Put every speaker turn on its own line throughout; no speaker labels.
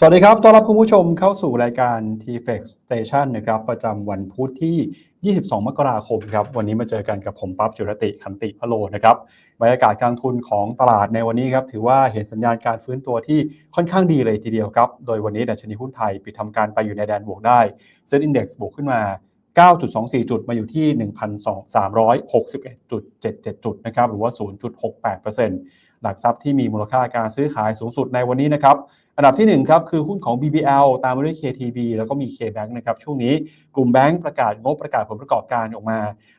สวัสดีครับ ต้อนรับคุณผู้ชมเข้าสู่รายการ TFX Station นะครับ ประจำวันพุธที่ 22 มกราคมครับ วันนี้มาเจอกันกับผมปั๊บจุรติคันติพะโลนะครับ บรรยากาศการทุนของตลาดในวันนี้ครับ ถือว่าเห็นสัญญาณการฟื้นตัวที่ค่อนข้างดีเลยทีเดียวครับ โดยวันนี้ดัชนีหุ้นไทยปิดทำการไปอยู่ในแดนบวกได้เซ็นอินดี x บวกขึ้นมา 9.24 จุดมาอยู่ที่ 1,361.77 จุดนะครับ หรือว่า 0.68% หลักทรัพย์ที่มีมูลค่าการซื้อขายสูงสุดในวันนี้นะครับอันดับที่1ครับคือหุ้นของ BBL ตามมาด้วย KTB แล้วก็มี KBank นะครับช่วงนี้กลุ่มแบงก์ประกาศงบประกาศผลประกอบการออกมา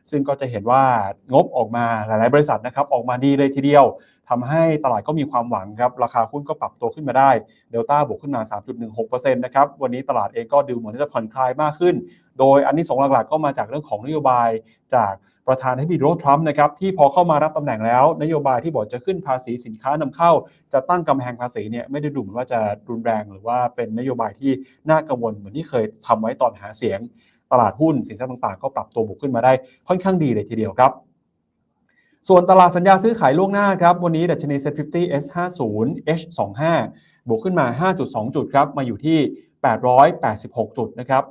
ซึ่งก็จะเห็นว่างบออกมาหลาย ๆ บริษัทนะครับออกมาดีเลยทีเดียวทำให้ตลาดก็มีความหวังครับราคาหุ้นก็ปรับตัวขึ้นมาได้เดลต้าบวกขึ้นมา 3.16%นะครับวันนี้ตลาดเองก็ดูเหมือนจะผ่อนคลายมากขึ้น โดยอันนี้สองหลักๆก็มาจากเรื่องของนโยบายจาก ประธานาธิบดีโดนัลด์ทรัมป์นะครับที่พอเข้ามารับตำแหน่งแล้ว นโยบายที่บอกจะขึ้นภาษีสินค้านำเข้า จะตั้งกำแพงภาษีเนี่ยไม่ได้ดูเหมือนว่าจะรุนแรงหรือว่าเป็นนโยบายที่น่ากังวลเหมือนที่เคยทำไว้ตอนหาเสียงตลาดหุ้นสินทรัพย์ต่างๆ ก็ปรับตัวบวกขึ้นมาได้ค่อนข้างดีเลยทีเดียวครับ ส่วนตลาดสัญญาซื้อขายล่วงหน้าครับ วันนี้ดัชนี Set 50 S50 H25 บวกขึ้นมา 5.2 จุดครับ มาอยู่ที่ 886 จุดนะครับ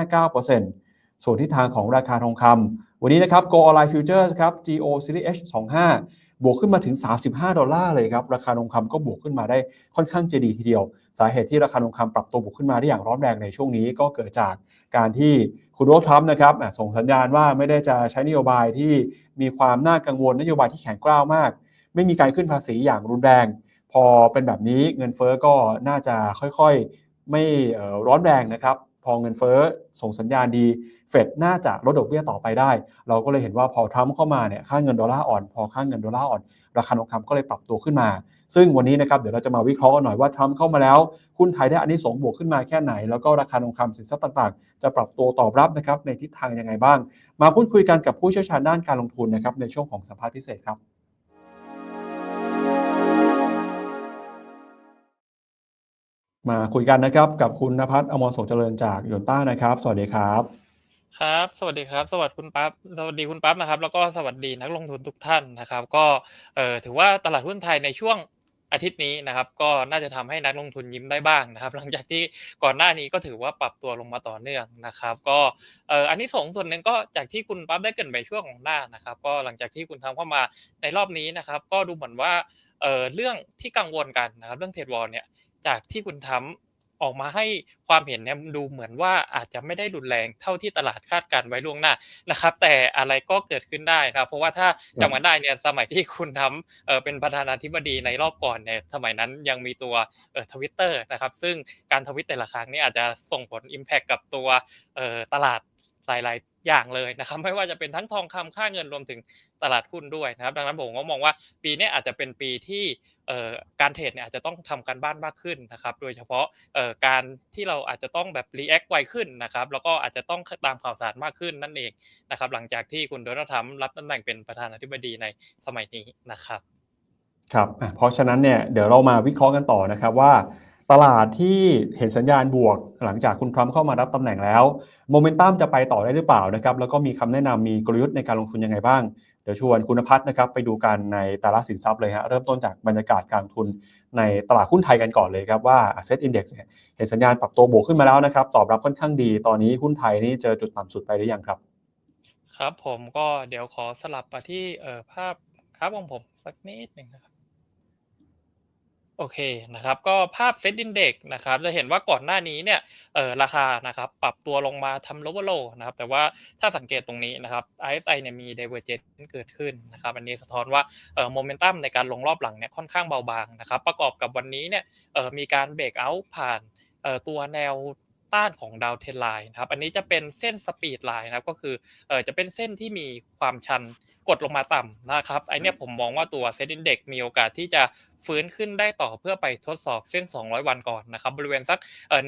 0.59%ส่วนที่ทางของราคาทองคำ วันนี้นะครับ Go Online Futures ครับ GO Series H25 บวกขึ้นมาถึง 35 ดอลลาร์เลยครับ ราคาทองคำก็บวกขึ้นมาได้ค่อนข้างจะดีทีเดียว สาเหตุที่ราคาทองคำปรับตัวบวกขึ้นมาได้อย่างร้อนแรงในช่วงนี้ ก็เกิดจากการที่คุณโดนัลด์ทรัมป์นะครับส่งสัญญาณว่าไม่ได้จะใช้นโยบายที่มีความน่ากังวลนโยบายที่แข็งกร้าวมาก ไม่มีการขึ้นภาษีอย่างรุนแรง พอเป็นแบบนี้เงินเฟ้อก็น่าจะค่อยๆ ไม่ร้อนแรงนะครับ พอเงินเฟ้อส่งสัญญาณดี เฟดน่าจะลดดอกเบี้ยต่อไปได้ เราก็เลยเห็นว่าพอทรัมป์เข้ามาเนี่ยค่าเงินดอลลาร์อ่อน พอค่าเงินดอลลาร์อ่อน ราคาทองคำก็เลยปรับตัวขึ้นมา ซึ่งวันนี้นะครับเดี๋ยวเราจะมาวิเคราะห์กันหน่อยว่าทรัมป์เข้ามาแล้วหุ้นไทยได้อันนี้สงบวกขึ้นมาแค่ไหน แล้วก็ราคาทองคำสินทรัพย์ต่างๆ จะปรับตัวตอบรับนะครับในทิศทางยังไงบ้าง มาพูดคุยกันกับผู้เชี่ยวชาญด้านการลงทุนนะครับในช่วงของสัมภาษณ์พิเศษครับ มาคุยกันนะครับ กับคุณนภัสอมรโสเจริญจากโยนต้านะครับ สวัสดีครับ
ครับ สวัสดีครับ สวัสดีคุณปั๊บสวัสดีคุณปั๊บนะครับ แล้วก็สวัสดีนักลงทุนทุกท่านนะครับ ก็เอ่อถือว่าตลาดหุ้นไทยในช่วงอาทิตย์นี้นะครับก็น่าจะทำให้นักลงทุนยิ้มได้บ้างนะครับ หลังจากที่ก่อนหน้านี้ก็ถือว่าปรับตัวลงมาต่อเนื่องนะครับ ก็เอออันนี้สงส่วนหนึ่งก็จากที่คุณปั๊บได้เกินไปช่วงของหน้านะครับ ก็หลังจากที่คุณทำเข้ามาในรอบนี้นะครับ ก็ดูเหมือนว่าเออเรื่องที่กังวลกันนะครับ เรื่องเทรดวอลเนี่ย จากที่คุณทำออกมาให้ความเห็นเนี่ยดูเหมือนว่าอาจจะไม่ได้รุนแรงเท่าที่ตลาดคาดการไว้ล่วงหน้านะครับ แต่อะไรก็เกิดขึ้นได้นะเพราะว่าถ้าจำกันได้เนี่ยสมัยที่คุณทำเออเป็นประธานาธิบดีในรอบก่อนเนี่ยสมัยนั้นยังมีตัวทวิตเตอร์นะครับซึ่งการทวิตแต่ละครั้งนี่อาจจะส่งผล Impact กับตัวตลาด หลาย ๆ อย่างเลยนะครับ ไม่ว่าจะเป็นทั้งทองคำค่าเงินรวมถึงตลาดหุ้นด้วยนะครับ ดังนั้นผมก็มองว่าปีนี้อาจจะเป็นปีที่การเทรดเนี่ยอาจจะต้องทำการบ้านมากขึ้นนะครับ โดยเฉพาะการที่เราอาจจะต้องแบบรีแอคไวขึ้นนะครับ แล้วก็อาจจะต้องตามข่าวสารมากขึ้นนั่นเองนะครับ หลังจากที่คุณโดนัลด์ทรัมป์รับตำแหน่งเป็นประธานาธิบดีในสมัยนี้นะครับ
ครับ เพราะฉะนั้นเนี่ยเดี๋ยวเรามาวิเคราะห์กันต่อนะครับว่า ตลาดที่เห็นสัญญาณบวก หลังจากคุณทรัมป์เข้ามารับตำแหน่งแล้วโมเมนตัมจะไปต่อได้หรือเปล่านะครับแล้วก็มีคำแนะนำมีกลยุทธ์ในการลงทุนยังไงบ้าง เดี๋ยวชวนคุณพัฒน์นะครับไปดูกันในตลาดสินทรัพย์เลยฮะเริ่มต้นจากบรรยากาศการทุนในตลาดหุ้นไทยกันก่อนเลยครับว่า Asset Index เนี่ยเห็นสัญญาณปรับตัวบวกขึ้นมาแล้วนะครับตอบรับค่อนข้างดี ตอนนี้หุ้นไทยนี่เจอจุดต่ำสุดไปหรือยังครับ
ครับผมก็เดี๋ยวขอสลับมาที่เออภาพครับของผมสักนิดหนึ่งนะครับ โอเคนะครับก็ภาพเซ็ตอินเด็กนะครับจะเห็นว่าก่อนหน้านี้เนี่ยเออราคานะครับปรับตัวลงมาทำโลว์โลนะครับแต่ว่าถ้าสังเกตตรงนี้นะครับ RSI เนี่ยมี divergence เกิดขึ้นนะครับอันนี้สะท้อนว่าเออโมเมนตัมในการลงรอบหลังเนี่ยค่อนข้างเบาบางนะครับประกอบกับวันนี้เนี่ยเออมีการเบรกเอาท์ผ่านเออตัวแนวต้านของดาวเทนไลน์นะครับอันนี้จะเป็นเส้นสปีดไลน์นะครับก็คือเออจะเป็นเส้นที่มีความชันกดลงมาต่ำนะครับไอเนี้ยผมมองว่าตัวเซ็ตอินเด็กมีโอกาสที่จะ ฟื้นขึ้นได้ต่อเพื่อไปทดสอบเส้น 200 วันก่อนนะครับบริเวณสักเอ่อ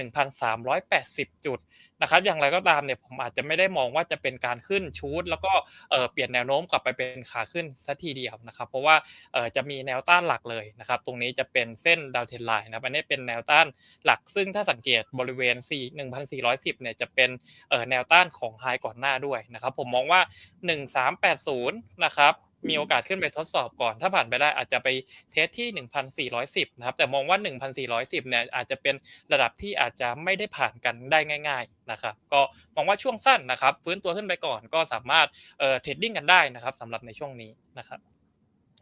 1,380 จุดนะครับอย่างไรก็ตามเนี่ยผมอาจจะไม่ได้มองว่าจะเป็นการขึ้นชูดแล้วก็เอ่อเปลี่ยนแนวโน้มกลับไปเป็นขาขึ้นสัทีเดียวนะครับ เพราะว่าเอ่อจะมีแนวต้านหลักเลยนะครับ ตรงนี้จะเป็นเส้นดาวเทนไลน์นะครับอันนี้เป็นแนวต้านหลัก ซึ่งถ้าสังเกตบริเวณ 4 1,410 เนี่ยจะเป็นเอ่อแนวต้านของไฮก่อนหน้าด้วยนะครับ ผมมองว่า 1380 นะครับ มีโอกาสขึ้นไปทดสอบก่อน ถ้าผ่านไปได้อาจจะไปเทสที่ 1,410 นะครับ แต่มองว่า 1,410 เนี่ยอาจจะเป็นระดับที่อาจจะไม่ได้ผ่านกันได้ง่าย ๆนะครับ ก็มองว่าช่วงสั้นนะครับ ฟื้นตัวขึ้นไปก่อนก็สามารถเอ่อเทรดดิ้งกันได้นะครับสำหรับในช่วงนี้นะครับ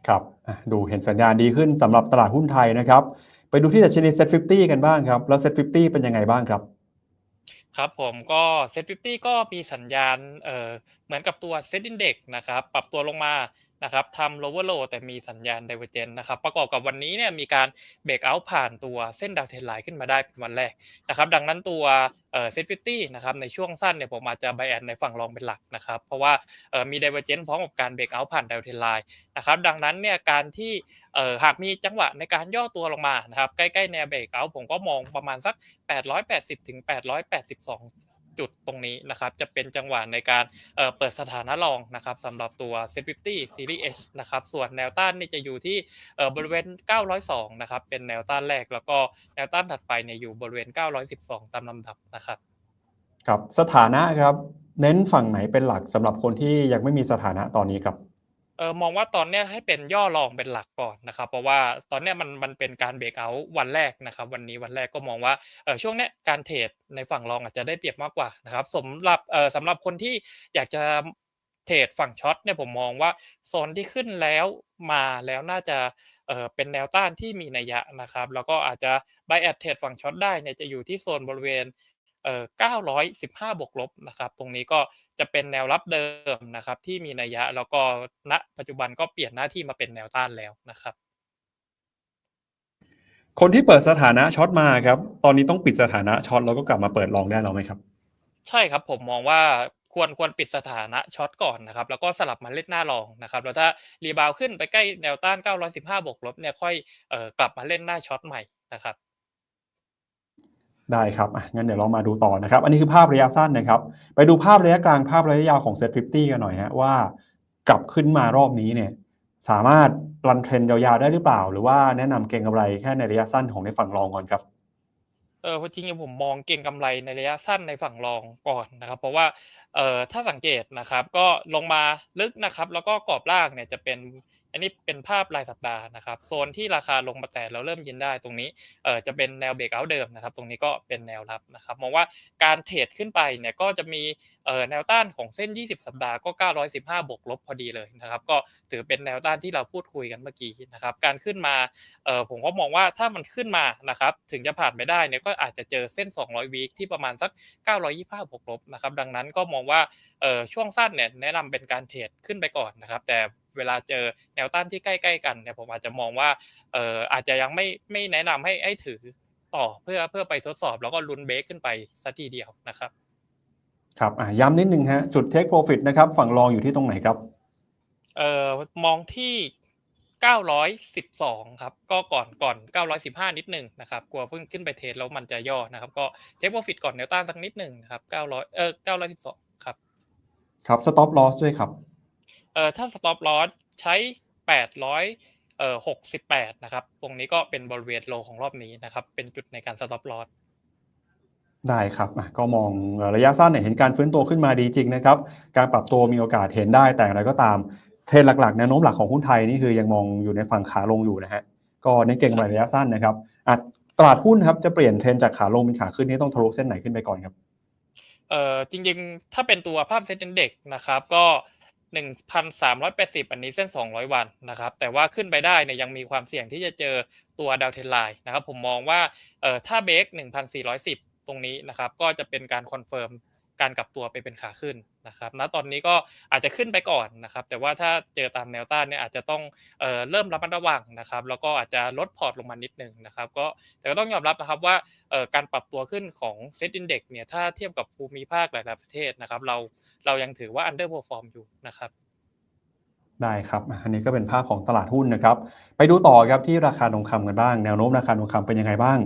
ครับอะดูเห็นสัญญาณดีขึ้นสำหรับตลาดหุ้นไทยนะครับ ไปดูที่ดัชนี Set 50กันบ้างครับ แล้ว Set 50เป็นยังไงบ้างครับ
ครับผมก็เซ็ตฟิก็มีสัญญาณเอ่อเหมือนกับตัวเซ็ตอินเด็กนะครับ ปรับตัวลงมา นะครับทำ lower low แต่มีสัญญาณ divergence นะครับประกอบกับวันนี้เนี่ยมีการเบรกเอาท์ผ่านตัวเส้นดาวเทนไลน์ขึ้นมาได้เป็นวันแรกนะครับดังนั้นตัวเซ็ตฟินะครับในช่วงสั้นเนี่ยผมอาจจะ buy and ในฝั่งรองเป็นหลักนะครับเพราะว่ามี divergence พร้อมกับการเบรกเอาท์ผ่านดาวเทนไลน์นะครับดังนั้นเนี่ยการที่หากมีจังหวะในการย่อตัวลงมานะครับใกล้ๆแนวเบรกเอาท์ผมก็มองประมาณสัก 880ถึง882 จุดตรงนี้นะครับ จะเป็นจังหวะในการเปิดสถานะรองนะครับสำหรับตัว Set 50 Series H นะครับ ส่วนแนวต้านนี่จะอยู่ที่บริเวณ 902 นะครับ เป็นแนวต้านแรก แล้วก็แนวต้านถัดไปเนี่ยอยู่บริเวณ 912 ตามลำดับนะครับ
ครับ สถานะครับ เน้นฝั่งไหนเป็นหลักสำหรับคนที่ยังไม่มีสถานะตอนนี้ครับ
เออมองว่าตอนเนี้ยให้เป็นย่อรองเป็นหลักก่อนนะครับ เพราะว่าตอนเนี้ยมันมันเป็นการเบรกเอาท์วันแรกนะครับ วันนี้วันแรกก็มองว่าเออช่วงเนี้ยการเทรดในฝั่งรองอาจจะได้เปรียบมากกว่านะครับสำหรับเออสำหรับคนที่อยากจะเทรดฝั่งช็อตเนี่ยผมมองว่าโซนที่ขึ้นแล้วมาแล้วน่าจะเออเป็นแนวต้านที่มีนัยยะนะครับ แล้วก็อาจจะ buy at เทรดฝั่งช็อตได้เนี่ยจะอยู่ที่โซนบริเวณ เอ่อ915 บวกลบนะครับ ตรงนี้ก็จะเป็นแนวรับเดิมนะครับ ที่มีนัยยะแล้วก็ณปัจจุบันก็เปลี่ยนหน้าที่มาเป็นแนวต้านแล้วนะครับ
คนที่เปิดสถานะช็อตมาครับ ตอนนี้ต้องปิดสถานะช็อตแล้วก็กลับมาเปิดลองได้แล้วไหมครับ
ใช่ครับผมมองว่าควรควรปิดสถานะช็อตก่อนนะครับ แล้วก็สลับมาเล่นหน้ารองนะครับ แล้วถ้ารีบาวขึ้นไปใกล้แนวต้าน 915 บวกลบเนี่ยค่อยเอ่อกลับมาเล่นหน้าช็อตใหม่นะครับ
ได้ครับอะงั้นเดี๋ยวเรามาดูต่อนะครับ อันนี้คือภาพระยะสั้นนะครับ ไปดูภาพระยะกลางภาพระยะยาวของ Set 50กันหน่อยฮะว่ากลับขึ้นมารอบนี้เนี่ยสามารถรันเทรนยาวๆได้หรือเปล่า หรือว่าแนะนำเก็งกำไรแค่ในระยะสั้นของในฝั่งรองก่อนครับ
เออจริงๆผมมองเก็งกำไรในระยะสั้นในฝั่งรองก่อนนะครับ เพราะว่าเอ่อถ้าสังเกตนะครับ ก็ลงมาลึกนะครับ แล้วก็กรอบล่างเนี่ยจะเป็น อันนี้เป็นภาพรายสัปดาห์นะครับ โซนที่ราคาลงมาแต่เราเริ่มยินได้ตรงนี้เออจะเป็นแนวเบรกเอาเดิมนะครับ ตรงนี้ก็เป็นแนวรับนะครับมองว่าการเทรดขึ้นไปเนี่ยก็จะมีเอ่อแนวต้านของเส้น 20 สัปดาห์ก็ 915 บวกลบพอดีเลยนะครับ ก็ถือเป็นแนวต้านที่เราพูดคุยกันเมื่อกี้นะครับ การขึ้นมาเออผมก็มองว่าถ้ามันขึ้นมานะครับถึงจะผ่านไปได้เนี่ยก็อาจจะเจอเส้น 200 วีคที่ประมาณสัก 925 บวกลบนะครับดังนั้นก็มองว่าเออช่วงสั้นเนี่ยแนะนำเป็นการเทรดขึ้นไปก่อนนะครับแต่ เวลาเจอแนวต้านที่ใกล้ๆกันเนี่ยผมอาจจะมองว่าเอออาจจะยังไม่ไม่แนะนำให้ให้ถือต่อเพื่อเพื่อไปทดสอบแล้วก็ลุ้นเบรกขึ้นไปสัทีเดียวนะครับ
ครับอะย้ำนิดนึงฮะจุด Take Profit นะครับฝั่งรองอยู่ที่ตรงไหนครับ
เอ่อมองที่912ครับก็ก่อนก่อน 915 นิดหนึ่งนะครับกลัวเพิ่งขึ้นไปเทรดแล้วมันจะย่อนะครับ ก็เทคโปรฟิตก่อนแนวต้านสักนิดหนึ่งนะครับ900เอ่อ912ครับ
ครับ Stop Loss ด้วยครับ
เอ่อถ้า stop loss ใช้ 800เอ่อ68 นะครับ ตรงนี้ก็เป็นบริเวณโลของรอบนี้นะครับ เป็นจุดในการ stop loss
ได้ครับอะก็มองระยะสั้นเนี่ยเห็นการฟื้นตัวขึ้นมาดีจริงนะครับ การปรับตัวมีโอกาสเห็นได้แต่อะไรก็ตามเทรนด์หลักๆแนวโน้มหลักของหุ้นไทยนี่คือยังมองอยู่ในฝั่งขาลงอยู่นะฮะก็เน้นเก็งกำไรระยะสั้นนะครับอะตลาดหุ้นครับจะเปลี่ยนเทรนด์จากขาลงเป็นขาขึ้นนี่ต้องทะลุเส้นไหนขึ้นไปก่อนครับ
เอ่อจริงๆ ถ้าเป็นตัวภาพเซ็ตอินเด็กนะครับ ก็ 1,380 อันนี้เส้น 200 วันนะครับ แต่ว่าขึ้นไปได้เนี่ยยังมีความเสี่ยงที่จะเจอตัวดาวเทนไลน์นะครับ ผมมองว่าเอ่อถ้าเบรก1,410 ตรงนี้นะครับ ก็จะเป็นการคอนเฟิร์มการกลับตัวไปเป็นขาขึ้นนะครับ ณ ตอนนี้ก็อาจจะขึ้นไปก่อนนะครับ แต่ว่าถ้าเจอตามแนวต้านเนี่ยอาจจะต้องเอ่อเริ่มระมัดระวังนะครับ แล้วก็อาจจะลดพอร์ตลงมานิดนึงนะครับ ก็แต่ก็ต้องยอมรับนะครับว่าเอ่อการปรับตัวขึ้นของเซ็ตอินเด็กซ์เนี่ย ถ้าเทียบกับภูมิภาคหลาย ๆ ประเทศนะครับ เรา เรายังถือว่า underperform อยู่นะครับ
ได้ครับอะอันนี้ก็เป็นภาพของตลาดหุ้นนะครับ ไปดูต่อครับที่ราคาทองคำกันบ้าง แนวโน้มราคาทองคำเป็นยังไงบ้าง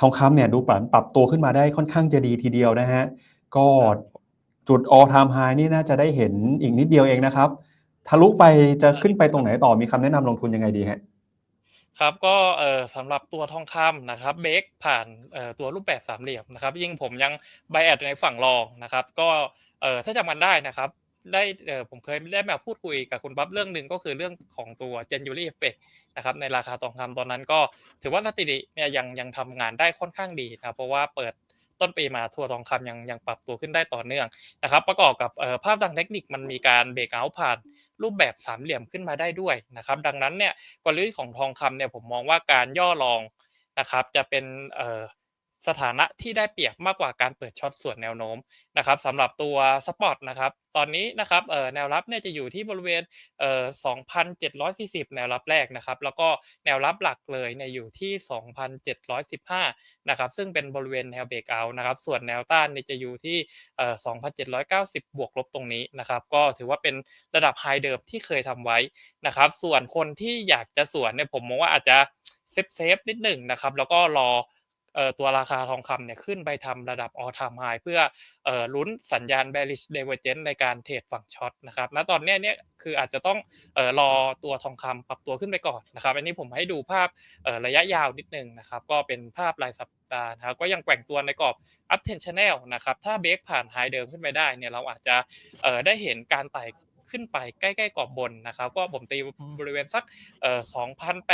ทองคำเนี่ยดูปรับปรับตัวขึ้นมาได้ค่อนข้างจะดีทีเดียวนะฮะ ก็จุด all time high นี่น่าจะได้เห็นอีกนิดเดียวเองนะครับ ทะลุไปจะขึ้นไปตรงไหนต่อ มีคำแนะนำลงทุนยังไงดีฮะ
ครับ ก็เอ่อสำหรับตัวทองคำนะครับ เบรกผ่านเอ่อตัวรูปแบบสามเหลี่ยมนะครับ ยิ่งผมยังไบแอดในฝั่งรองนะครับ ก็ เออถ้าจำกันได้นะครับ ได้เออผมเคยได้มาพูดคุยกับคุณปั๊บเรื่องหนึ่งก็คือเรื่องของตัว January Effect นะครับในราคาทองคำตอนนั้นก็ถือว่าสถิติเนี่ยยังยังทำงานได้ค่อนข้างดีนะเพราะว่าเปิดต้นปีมาทัวร์ทองคำยังยังปรับตัวขึ้นได้ต่อเนื่องนะครับ ประกอบกับเออภาพทางเทคนิคมันมีการเบรกเอาท์ผ่านรูปแบบสามเหลี่ยมขึ้นมาได้ด้วยนะครับ ดังนั้นเนี่ยกลยุทธ์ของทองคำเนี่ยผมมองว่าการย่อลองนะครับ จะเป็นเออ สถานะที่ได้เปรียบมากกว่าการเปิดช็อตส่วนแนวโน้มนะครับสำหรับตัวสปอตนะครับตอนนี้นะครับเอ่อแนวรับเนี่ยจะอยู่ที่บริเวณเอ่อ2,740 แนวรับแรกนะครับ แล้วก็แนวรับหลักเลยเนี่ยอยู่ที่ 2,715 นะครับ ซึ่งเป็นบริเวณแนวเบรกเอาท์นะครับ ส่วนแนวต้านเนี่ยจะอยู่ที่เอ่อ2,790 บวกลบตรงนี้นะครับ ก็ถือว่าเป็นระดับไฮเดิมที่เคยทำไว้นะครับ ส่วนคนที่อยากจะสวนเนี่ยผมมองว่าอาจจะเซฟเซฟนิดหนึ่งนะครับ แล้วก็รอเอ่อ ตัวราคาทองคำเนี่ยขึ้นไปทำระดับ all time high เพื่อลุ้นสัญญาณ bearish divergence ในการเทรดฝั่งช็อตนะครับณตอนนี้เนี่ยคืออาจจะต้องรอตัวทองคำปรับตัวขึ้นไปก่อนนะครับ อันนี้ผมให้ดูภาพระยะยาวนิดหนึ่งนะครับ ก็เป็นภาพรายสัปดาห์นะครับก็ยังแกว่งตัวในกรอบ up trend channel นะครับ ถ้าเบรกผ่านไฮเดิมขึ้นไปได้เนี่ยเราอาจจะได้เห็นการไต่ ขึ้นไปใกล้ๆกรอบบนนะครับก็ผมตีบริเวณสักเอ่อ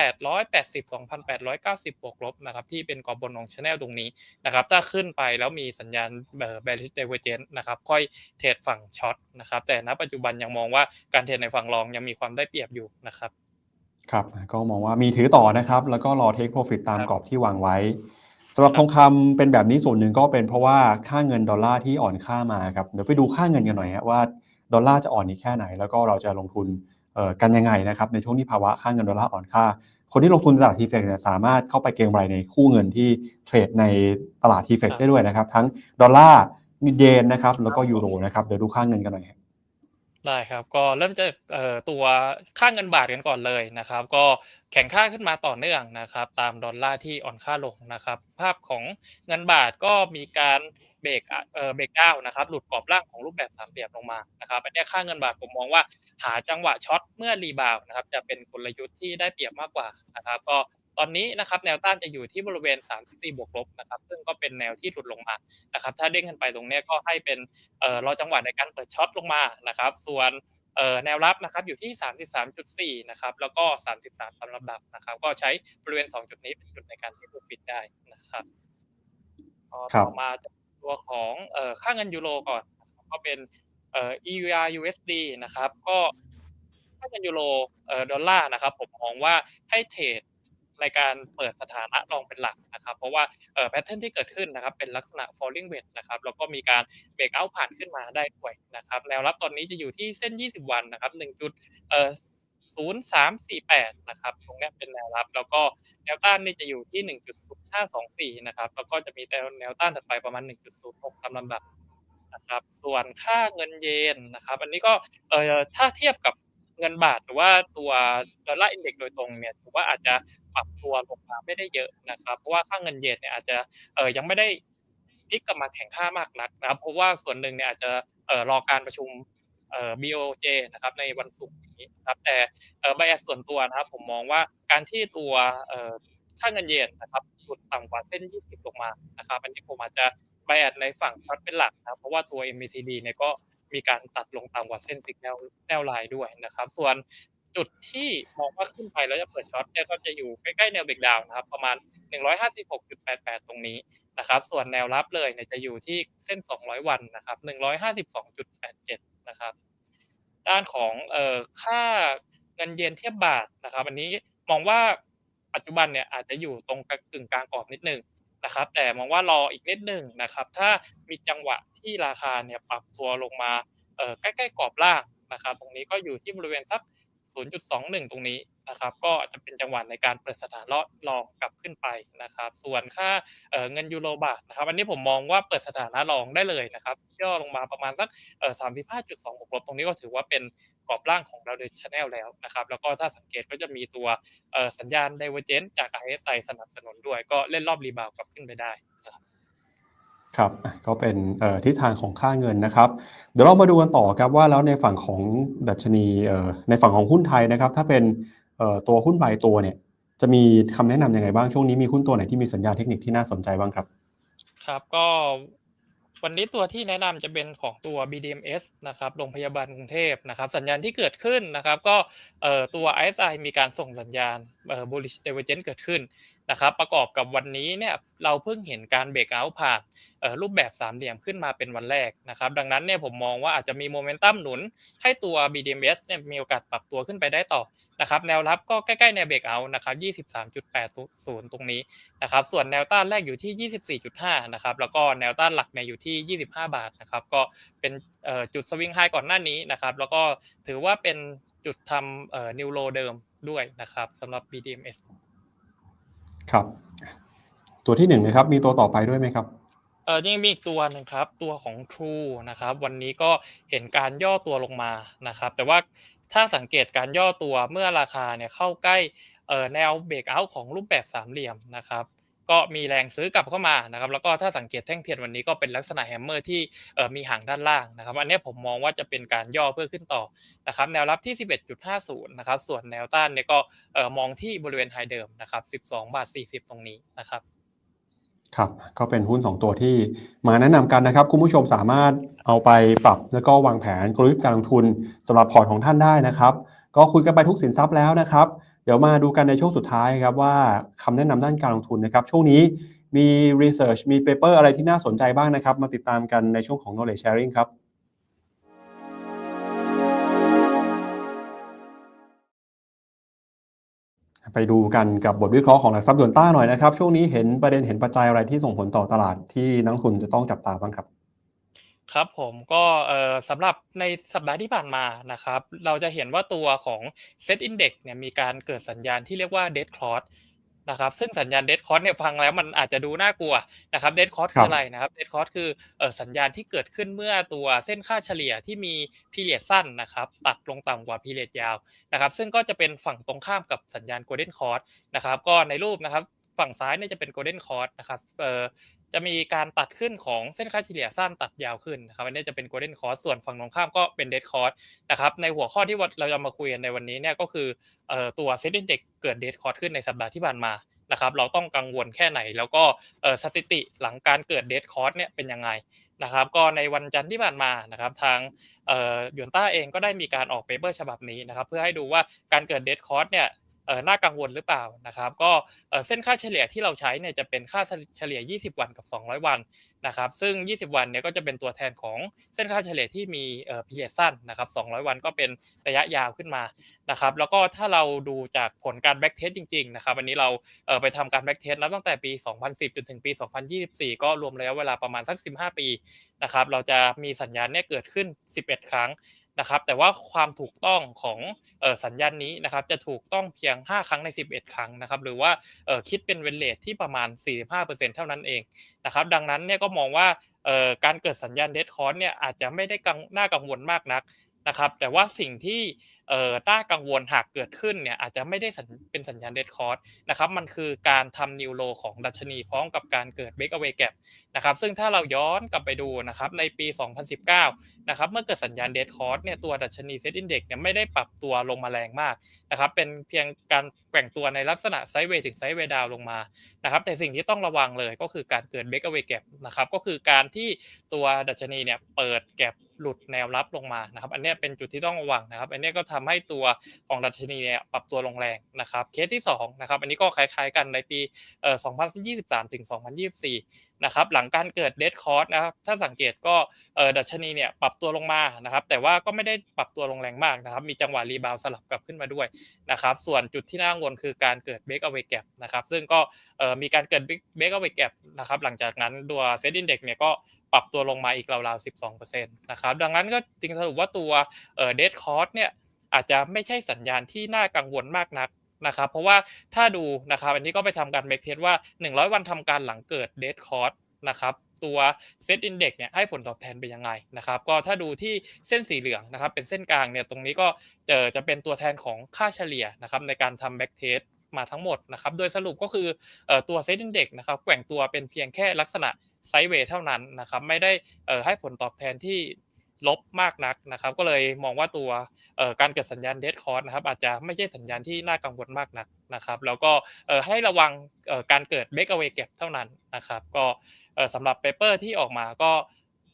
2,880 2,890บวกลบนะครับที่เป็นกรอบบนของ channel ตรงนี้นะครับถ้าขึ้นไปแล้วมีสัญญาณเอ่อ bearish divergence นะครับค่อยเทรดฝั่งช็อตนะครับแต่ณปัจจุบันยังมองว่าการเทรดในฝั่งรองยังมีความได้เปรียบอยู่นะครับ
ครับก็มองว่ามีถือต่อนะครับ แล้วก็รอ take profit ตาม
ครับ
กรอบที่วางไว้สำหรับ
ครับ
ทองคำเป็นแบบนี้ส่วนหนึ่งก็เป็นเพราะว่าค่าเงินดอลลาร์ที่อ่อนค่ามาครับเดี๋ยวไปดูค่าเงินกันหน่อยฮะว่า ดอลลาร์จะอ่อนอีกแค่ไหน แล้วก็เราจะลงทุนเอ่อกันยังไงนะครับในช่วงที่ภาวะค่าเงินดอลลาร์อ่อนค่า คนที่ลงทุนในตลาดทีเฟกเนี่ยสามารถเข้าไปเก็งกำไรในคู่เงินที่เทรดในตลาดทีเฟก
ครับ
ได้ด้วยนะครับ ทั้งดอลลาร์เยนนะครับแล้วก็ยูโรนะครับเดี๋ยวดูค่าเงินกันหน่อยครับ
ได้ครับก็เริ่มจากเอ่อตัวค่าเงินบาทกันก่อนเลยนะครับ ก็แข็งค่าขึ้นมาต่อเนื่องนะครับ ตามดอลลาร์ที่อ่อนค่าลงนะครับ ภาพของเงินบาทก็มีการ เบรกอะเอ่อเบรกดาวน์นะครับหลุดกรอบล่างของรูปแบบสามเหลี่ยมลงมานะครับอันเนี้ยค่าเงินบาทผมมองว่าหาจังหวะช็อตเมื่อรีบาวด์นะครับจะเป็นกลยุทธ์ที่ได้เปรียบมากกว่านะครับก็ตอนนี้นะครับแนวต้านจะอยู่ที่บริเวณ 34 บวกลบนะครับซึ่งก็เป็นแนวที่หลุดลงมานะครับถ้าเด้งขึ้นไปตรงเนี้ยก็ให้เป็นเอ่อรอจังหวะในการเปิดช็อตลงมานะครับส่วนเอ่อแนวรับนะครับอยู่ที่ 33.4นะครับแล้วก็ 33ตามลำดับนะครับก็ใช้บริเวณ 2 จุดนี้เป็นจุดในการที่ profit ได้นะครับก็
ครับ
ต่อมาจะ ตัวของค่าเงินยูโรก่อนก็เป็นเอ่อ EUR USD นะครับ ก็ค่าเงินยูโรเอ่อดอลลาร์นะครับ ผมมองว่าให้เทรดในการเปิดสถานะรองเป็นหลักนะครับ เพราะว่าเอ่อแพทเทิร์นที่เกิดขึ้นนะครับ เป็นลักษณะ falling wedge นะครับ แล้วก็มีการเบรกเอาท์ผ่านขึ้นมาได้ด้วยนะครับ แนวรับตอนนี้จะอยู่ที่เส้น 20 วันนะครับ1จุดเอ่อ 0348 นะครับ ตรงนี้เป็นแนวรับ แล้วก็แนวต้านนี่จะอยู่ที่ 1.0524 นะครับ แล้วก็จะมีแนวแนวต้านถัดไปประมาณ 1.06ตามลำดับนะครับ ส่วนค่าเงินเยนนะครับ อันนี้ก็เอ่อถ้าเทียบกับเงินบาทหรือว่าตัวดอลลาร์อินเด็กซ์โดยตรงเนี่ยถือว่าอาจจะปรับตัวลงมาไม่ได้เยอะนะครับ เพราะว่าค่าเงินเยนเนี่ยอาจจะเอ่อยังไม่ได้พลิกกลับมาแข็งค่ามากนักนะครับ เพราะว่าส่วนหนึ่งเนี่ยอาจจะเอ่อรอการประชุมเอ่อ BOJ นะครับในวันศุกร์ นี้นะครับแต่เอ่อ bias ส่วนตัวนะครับ ผมมองว่าการที่ตัวเอ่อค่าเงินเยนนะครับหลุดต่ำกว่าเส้น 20 ลงมานะครับอันนี้ผมอาจจะ bias ในฝั่งช็อตเป็นหลักนะครับเพราะว่าตัว MACD เนี่ยก็มีการตัดลงต่ำกว่าเส้น signal แนวไลน์ด้วยนะครับ ส่วนจุดที่มองว่าขึ้นไปแล้วจะเปิดช็อตเนี่ยก็จะอยู่ใกล้ๆแนวเบรกดาวน์นะครับ ประมาณ 156.88 ตรงนี้นะครับ ส่วนแนวรับเลยเนี่ยจะอยู่ที่เส้น 200 วันนะครับ 152.87 นะครับ ด้านของออค่าเงินเยนเทียบบาทนะครับ อันนี้มองว่าปัจจุบันเนี่ยอาจจะอยู่ตรงกึ่งกลางกรอบนิดหนึ่งนะครับ แต่มองว่ารออีกนิดหนึ่งนะครับ ถ้ามีจังหวะที่ราคาเนี่ยปรับตัวลงมาใกล้ๆกรอบล่างนะครับ ตรงนี้ก็อยู่ที่บริเวณสัก 0.21 ตรงนี้นะครับ ก็จะเป็นจังหวะในการเปิดสถานรอรองกลับขึ้นไปนะครับ ส่วนค่าเงินยูโรบาทนะครับ อันนี้ผมมองว่าเปิดสถานะรองได้เลยนะครับ ย่อลงมาประมาณสัก35.2บวกลบตรงนี้ก็ถือว่าเป็นกรอบล่างของเราเดชแนลแล้วนะครับ แล้วก็ถ้าสังเกตก็จะมีตัวสัญญาณ divergence จาก RSI สนับสนุนด้วย ก็เล่นรอบรีบาวกลับขึ้นไปได้นะครับ
ครับก็เป็นทิศทางของค่าเงินนะครับ เดี๋ยวเรามาดูกันต่อครับว่าแล้วในฝั่งของดัชนีในฝั่งของหุ้นไทยนะครับ ถ้าเป็นตัวหุ้นรายตัวเนี่ย จะมีคำแนะนำยังไงบ้างช่วงนี้มีหุ้นตัวไหนที่มีสัญญาณเทคนิคที่น่าสนใจบ้างครับ
ครับก็วันนี้ตัวที่แนะนำจะเป็นของตัว BDMs นะครับ โรงพยาบาลกรุงเทพนะครับ สัญญาณที่เกิดขึ้นนะครับ ก็ตัว RSI มีการส่งสัญญาณ bullish divergence เกิดขึ้น นะครับประกอบกับวันนี้เนี่ยเราเพิ่งเห็นการเบรกเอาท์ผ่านรูปแบบสามเหลี่ยมขึ้นมาเป็นวันแรกนะครับดังนั้นเนี่ยผมมองว่าอาจจะมีโมเมนตัมหนุน ให้ตัว BDMs เนี่ยมีโอกาสปรับตัวขึ้นไปได้ต่อนะครับแนวรับก็ใกล้ๆแนวเบรกเอาท์นะครับ23.80 ตรงนี้นะครับส่วนแนวต้านแรกอยู่ที่ 24.5 นะครับแล้วก็แนวต้านหลักเนี่ยอยู่ที่ 25 บาทนะครับก็เป็นจุดสวิงไฮก่อนหน้านี้นะครับแล้วก็ถือว่าเป็นจุดทำนิวโลเดิมด้วยนะครับสำหรับ BDMs
ครับ ตัวที่หนึ่งนะครับ มีตัวต่อไปด้วยไหมครับ
เออยังมีอีกตัวหนึ่งครับ ตัวของ True นะครับ วันนี้ก็เห็นการย่อตัวลงมานะครับ แต่ว่าถ้าสังเกตการย่อตัวเมื่อราคาเนี่ยเข้าใกล้แนวเบรกเอาท์ของรูปแบบสามเหลี่ยมนะครับ ก็มีแรงซื้อกลับเข้ามานะครับแล้วก็ถ้าสังเกตแท่งเทียนวันนี้ก็เป็นลักษณะแฮมเมอร์ที่มีหางด้านล่างนะครับอันนี้ผมมองว่าจะเป็นการย่อเพื่อขึ้นต่อนะครับแนวรับที่ 11.50 นะครับส่วนแนวต้านเนี่ยก็มองที่บริเวณไฮเดิมนะครับ 12 บาท 40 ตรงนี้นะครับ
ครับ ก็เป็นหุ้น 2 ตัวที่มาแนะนำกันนะครับ คุณผู้ชมสามารถเอาไปปรับ แล้วก็วางแผนกลยุทธ์การลงทุนสำหรับพอร์ตของท่านได้นะครับ ก็คุยกันไปทุกสินทรัพย์แล้วนะครับ เดี๋ยวมาดูกันในช่วงสุดท้ายครับว่าคำแนะนำด้านการลงทุนนะครับ ช่วงนี้มีรีเสิร์ชมีเปเปอร์อะไรที่น่าสนใจบ้างนะครับ มาติดตามกันในช่วงของ knowledge sharing ครับ ไปดูกันกับบทวิเคราะห์ของหลักทรัพย์ยนต้าหน่อยนะครับ ช่วงนี้เห็นประเด็นเห็นปัจจัยอะไรที่ส่งผลต่อตลาดที่นักทุนจะต้องจับตาบ้างครับ
ครับผมก็สำหรับในสัปดาห์ที่ผ่านมานะครับ เราจะเห็นว่าตัวของ Set Index เนี่ยมีการเกิดสัญญาณที่เรียกว่า Dead Cross นะครับซึ่งสัญญาณ Dead Cross เนี่ยฟังแล้วมันอาจจะดูน่ากลัวนะครับ Dead Cross
ครั
คื
บ
ออะไรนะครับ Dead Cross คือเอ่อสัญญาณที่เกิดขึ้นเมื่อตัวเส้นค่าเฉลี่ยที่มี period สั้นนะครับตัดลงต่ำกว่า period ยาวนะครับซึ่งก็จะเป็นฝั่งตรงข้ามกับสัญญาณ Golden Cross นะครับก็ในรูปนะครับฝั่งซ้ายเนี่ยจะเป็น Golden Cross นะครับเอ่อ จะมีการตัดขึ้นของเส้นค่าเฉลี่ยสั้นตัดยาวขึ้นนะครับอันนี้จะเป็น golden cross ส่วนฝั่งตรงข้ามก็เป็น dead cross นะครับในหัวข้อที่เราจะมาคุยกันในวันนี้เนี่ยก็คือเอ่อตัว set index เกิด dead cross ขึ้นในสัปดาห์ที่ผ่านมานะครับเราต้องกังวลแค่ไหนแล้วก็สถิติหลังการเกิด dead cross เนี่ยเป็นยังไงนะครับก็ในวันจันทร์ที่ผ่านมานะครับทางยวนต้าเองก็ได้มีการออกเปเปอร์ฉบับนี้นะครับเพื่อให้ดูว่าการเกิด dead cross เนี่ย น่ากังวลหรือเปล่านะครับ ก็เส้นค่าเฉลี่ยที่เราใช้เนี่ยจะเป็นค่าเฉลี่ย 20 วันกับ 200 วันนะครับ ซึ่ง 20 วันเนี่ยก็จะเป็นตัวแทนของเส้นค่าเฉลี่ยที่มีเอ่อ period สั้นนะครับ 200 วันก็เป็นระยะยาวขึ้นมานะครับ แล้วก็ถ้าเราดูจากผลการ back test จริงๆนะครับอันนี้เราเอ่อไปทำการ back test นับตั้งแต่ปี 2010 จนถึงปี 2024 ก็รวมระยะเวลาประมาณสัก 15 ปีนะครับ เราจะมีสัญญาณเนี่ยเกิดขึ้น 11 ครั้ง นะครับ แต่ว่าความถูกต้องของออสัญญาณนี้นะครับ จะถูกต้องเพียง 5 ครั้งใน 11 ครั้งนะครับ หรือว่าคิดเป็นเวนเลทที่ประมาณ 45%เท่านั้นเองนะครับ ดังนั้นเนี่ยก็มองว่าการเกิดสัญญาณเดดคอนเนี่ยอาจจะไม่ได้กังน่ากังวลมากนักนะครับ แต่ว่าสิ่งที่เอ่อน่ากังวลหากเกิดขึ้นเนี่ยอาจจะไม่ได้เป็นสัญญาณเดดคอร์สนะครับมันคือการทำนิวโลของดัชนีพร้อมกับการเกิดเบรกเอาไว้แก p นะครับซึ่งถ้าเราย้อนกลับไปดูนะครับในปี 2019นะครับเมื่อเกิดสัญญาณเดดคอร์สเนี่ยตัวดัชนีเซ็ตอินเด็กซ์เนี่ยไม่ได้ปรับตัวลงมาแรงมากนะครับเป็นเพียงการแกว่งตัวในลักษณะไซด์เวย์ถึงไซด์เวย์ดาวลงมานะครับแต่สิ่งที่ต้องระวังเลยก็คือการเกิดเบรกเอาไว้แก p นะครับก็คือการที่ตัวดัชนีเนี่ยเปิดแก p หลุดแนวรับลงมานะครับอันนี้เป็นจุดที่ต้องระวังนะครับ อันนี้ก็ทำให้ตัวของดัชนีเนี่ยปรับตัวลงแรงนะครับเคสที่2นะครับอันนี้ก็คล้ายๆกันในปีเอ่อ2023ถึง2024นะครับหลังการเกิดเดดคอร์สนะครับถ้าสังเกตก็เออดัชนีเนี่ยปรับตัวลงมานะครับแต่ว่าก็ไม่ได้ปรับตัวลงแรงมากนะครับมีจังหวะรีบาวสลับกลับขึ้นมาด้วยนะครับส่วนจุดที่น่ากังวลคือการเกิดเบรกเอาไว้แก p นะครับซึ่งก็เออมีการเกิดเบรกเอาไว้แก p นะครับหลังจากนั้นตัวเซ็ตอินเด็กซ์เนี่ยก็ปรับตัวลงมาอีกราวๆ12%นะครับดังนั้นก็จึงสรุปว่าตัวเออเดดคอร์สเนี่ย อาจจะไม่ใช่สัญญาณที่น่ากังวลมากนักนะครับ เพราะว่าถ้าดูนะครับอันนี้ก็ไปทำการเบรกเทสว่า 100 วันทำการหลังเกิดเดดคอร์สนะครับตัวเซตอินเด็กซ์เนี่ยให้ผลตอบแทนเป็นยังไงนะครับก็ถ้าดูที่เส้นสีเหลืองนะครับเป็นเส้นกลางเนี่ยตรงนี้ก็เจอจะเป็นตัวแทนของค่าเฉลี่ยนะครับในการทำแบ็กเทสมาทั้งหมดนะครับโดยสรุปก็คือตัวเซตอินเด็กซ์นะครับแกว่งตัวเป็นเพียงแค่ลักษณะไซด์เวย์เท่านั้นนะครับไม่ได้ให้ผลตอบแทนที่ ลบมากนักนะครับ ก็เลยมองว่าตัวเอ่อการเกิดสัญญาณเดดคอร์สนะครับอาจจะไม่ใช่สัญญาณที่น่ากังวลมากนักนะครับ แล้วก็เอ่อให้ระวังเอ่อการเกิดเบรกเอาไว้แก p เท่านั้นนะครับ ก็เอ่อสำหรับเปเปอร์ที่ออกมาก็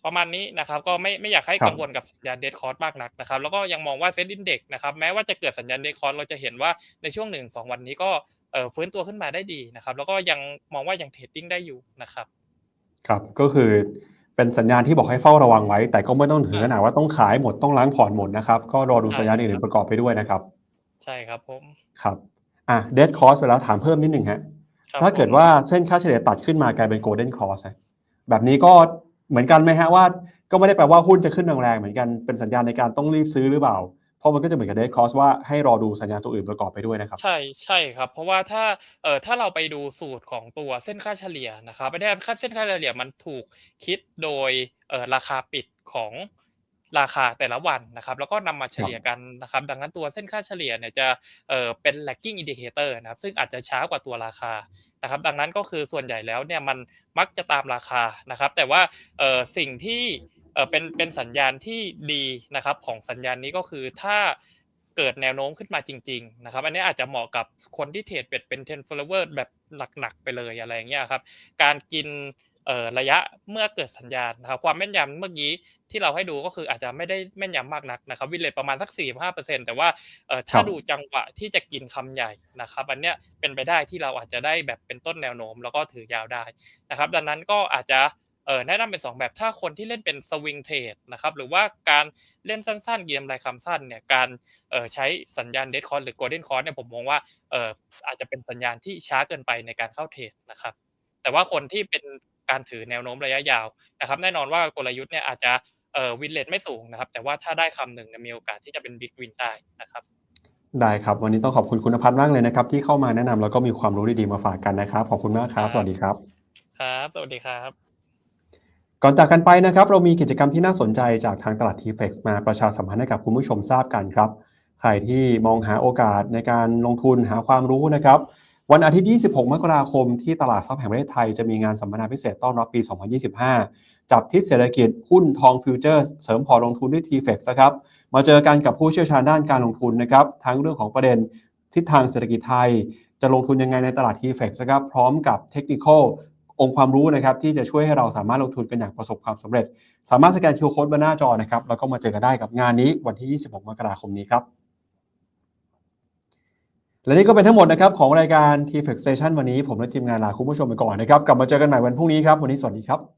ประมาณนี้นะครับก็ไม่ไม่อยากให้
ครับ
กังวลกับสัญญาณเดดคอร์สมากนักนะครับแล้วก็ยังมองว่าเซ็ตอินเด็กนะครับแม้ว่าจะเกิดสัญญาณเดดคอร์สเราจะเห็นว่าในช่วงหนึ่งสองวันนี้ก็เอ่อฟื้นตัวขึ้นมาได้ดีนะครับ แล้วก็ยังมองว่ายังเทรดดิ้งได้อยู่นะครับ
ครับก็คือ เป็นสัญญาณที่บอกให้เฝ้าระวังไว้ แต่ก็ไม่ต้องถึงขนาดว่าต้องขายหมดต้องล้างพอร์ตหมดนะครับก็รอดูสัญญาณอื่นๆประกอบไปด้วยนะครับ
ใช่ครับผม
ครับอะเดดคอสไปแล้วถามเพิ่มนิดหนึ่งฮะ
ครับ
ถ้าเกิด
ผม
ว่าเส้นค่าเฉลี่ยตัดขึ้นมากลายเป็นโกลเด้นค o อสแบบนี้ก็เหมือนกันไหมฮะว่า ก็ไม่ได้แปลว่าหุ้นจะขึ้นแรงๆเหมือนกันเป็นสัญญาณในการต้องรีบซื้อหรือเปล่า เพราะมันก็จะเหมือนกับเดดคอสว่าให้รอดูสัญญาณตัวอื่นประกอบไปด้วยนะครับ
ใช่ใช่ครับ เพราะว่าถ้าเอ่อถ้าเราไปดูสูตรของตัวเส้นค่าเฉลี่ยนะครับไม่ได้ค่าเส้นค่าเฉลี่ยมันถูกคิดโดยเอ่อราคาปิดของราคาแต่ละวันนะครับ แล้วก็นำมาเฉลี่ยกันนะครับ ดังนั้นตัวเส้นค่าเฉลี่ยเนี่ยจะเอ่อเป็น lagging indicator นะครับ ซึ่งอาจจะช้ากว่าตัวราคานะครับ ดังนั้นก็คือส่วนใหญ่แล้วเนี่ยมันมักจะตามราคานะครับ แต่ว่าเอ่อสิ่งที่ เออเป็นเป็นสัญญาณที่ดีนะครับของสัญญาณนี้ก็คือถ้าเกิดแนวโน้มขึ้นมาจริงๆนะครับอันนี้อาจจะเหมาะกับคนที่เทรดเป็ดเป็น10 follower แบบหนักๆไปเลยอะไรอย่างเงี้ยครับการกินเออระยะเมื่อเกิดสัญญาณนะครับความแม่นยำเมื่อกี้ที่เราให้ดูก็คืออาจจะไม่ได้แม่นยำมากนักนะครับวินเลทประมาณสัก 45%แต่ว่าเออถ้าดูจังหวะที่จะกินคำใหญ่นะครับอันเนี้ยเป็นไปได้ที่เราอาจจะได้แบบเป็นต้นแนวโน้ม แล้วก็ถือยาวได้นะครับดังนั้นก็อาจจะ เอ่อแนะนำเป็นสองแบบถ้าคนที่เล่นเป็นสวิงเทรดนะครับหรือว่าการเล่นสั้นๆ เกมรายคำสั้นเนี่ยการเอ่อใช้สัญญาณเดดคอร์หรือโกลเด้นคอร์เนี่ยผมมองว่าเอ่ออาจจะเป็นสัญญาณที่ช้าเกินไปในการเข้าเทรดนะครับ แต่ว่าคนที่เป็นการถือแนวโน้มระยะยาวนะครับแน่นอนว่ากลยุทธ์เนี่ยอาจจะเอ่อวินเลทไม่สูงนะครับ แต่ว่าถ้าได้คำหนึ่งเนี่ยมีโอกาสที่จะเป็นบิ๊กวินได้นะครับ
ได้ครับ วันนี้ต้องขอบคุณคุณพัฒน์มากเลยนะครับ ที่เข้ามาแนะนำแล้วก็มีความรู้ดีๆมาฝากกันนะครับ ขอบคุณมากครับ สวัสดีครับ
ครับ สวัสดีครับ
ก่อนจากกันไปนะครับ เรามีกิจกรรมที่น่าสนใจจากทางตลาด t f e x มาประชาสัมพันธ์ให้กับคุณผู้ชมทราบกันครับ ใครที่มองหาโอกาสในการลงทุนหาความรู้นะครับ วันอาทิตย์ 26 มกราคม ที่ตลาดทรัพย์แห่งประเทศไทยจะมีงานสัมมนาพิเศษต้อนรับปี 2025 จับทิศเศรษฐกิจหุ้นทองฟิวเจอร์เสริมพอลงทุนด้วย t f e x นะครับ มาเจอกันกับผู้เชี่ยวชาญด้านการลงทุนนะครับ ทั้งเรื่องของประเด็นทิศทางเศรษฐกิจไทย จะลงทุนยังไงในตลาด t f e x นะครับ พร้อมกับเทคนิค องค์ความรู้นะครับที่จะช่วยให้เราสามารถลงทุนกันอย่างประสบความสำเร็จ สามารถสแกน QR Code บนหน้าจอนะครับแล้วก็มาเจอกันได้กับงานนี้วันที่ 26 มกราคมนี้ครับ และนี่ก็เป็นทั้งหมดนะครับของรายการ t f e x Station วันนี้ผมและทีมงานลาคุณผู้ชมไปก่อนนะครับกลับมาเจอกันใหม่วันพรุ่งนี้ครับวันนี้สวัสดีครับ